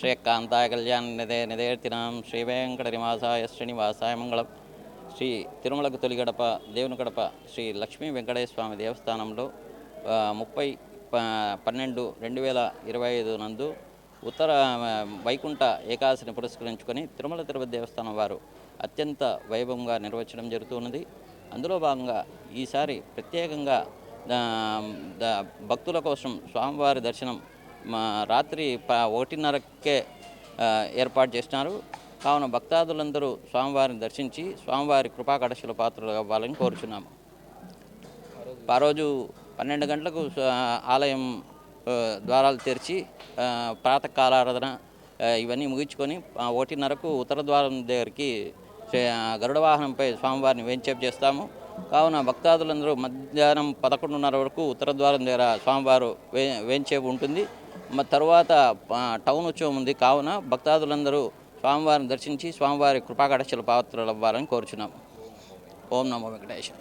శ్రీకాంతాయ కళ్యాణ నిదే నిదేర్తినాం శ్రీ వెంకట నివాసాయ శ్రీనివాసాయ మంగళం శ్రీ తిరుమలకు తొలి గడప దేవుని గడప శ్రీ లక్ష్మీ వెంకటేశ్వర స్వామి దేవస్థానంలో ముప్పై ప- పన్నెండు రెండు వేల ఇరవై ఐదు నందు ఉత్తర వైకుంఠ ఏకాదశిని పురస్కరించుకొని తిరుమల తిరుపతి దేవస్థానం వారు అత్యంత వైభవంగా నిర్వహించడం జరుగుతున్నది అందులో భాగంగా ఈసారి ప్రత్యేకంగా భక్తుల కోసం స్వామివారి దర్శనం మా రాత్రి ప ఒకటిన్నరకే ఏర్పాటు చేసినారు. కావున భక్తాదులందరూ స్వామివారిని దర్శించి స్వామివారి కృపాకడశల పాత్రలు అవ్వాలని కోరుచున్నాము. ఆ రోజు పన్నెండు గంటలకు ఆలయం ద్వారాలు తెరిచి ప్రాతకాలారాధన ప్రాతకాల ఆరాధన ఇవన్నీ ముగించుకొని ఒకటిన్నరకు ఉత్తర ద్వారం దగ్గరికి గరుడ వాహనంపై స్వామివారిని వెంచేప్ చేస్తాము. కావున భక్తాదులందరూ మధ్యాహ్నం పదకొండున్నర వరకు ఉత్తర ద్వారం దగ్గర స్వామివారు వే వేంచేపు ఉంటుంది. తర్వాత టౌన్ ఉత్సవం ఉంది. కావున భక్తాదులందరూ స్వామివారిని దర్శించి స్వామివారి కృపాకటాక్షల పాత్రలు అవ్వాలని కోరుచున్నాము ఓం నమో వెంకటేశ్వర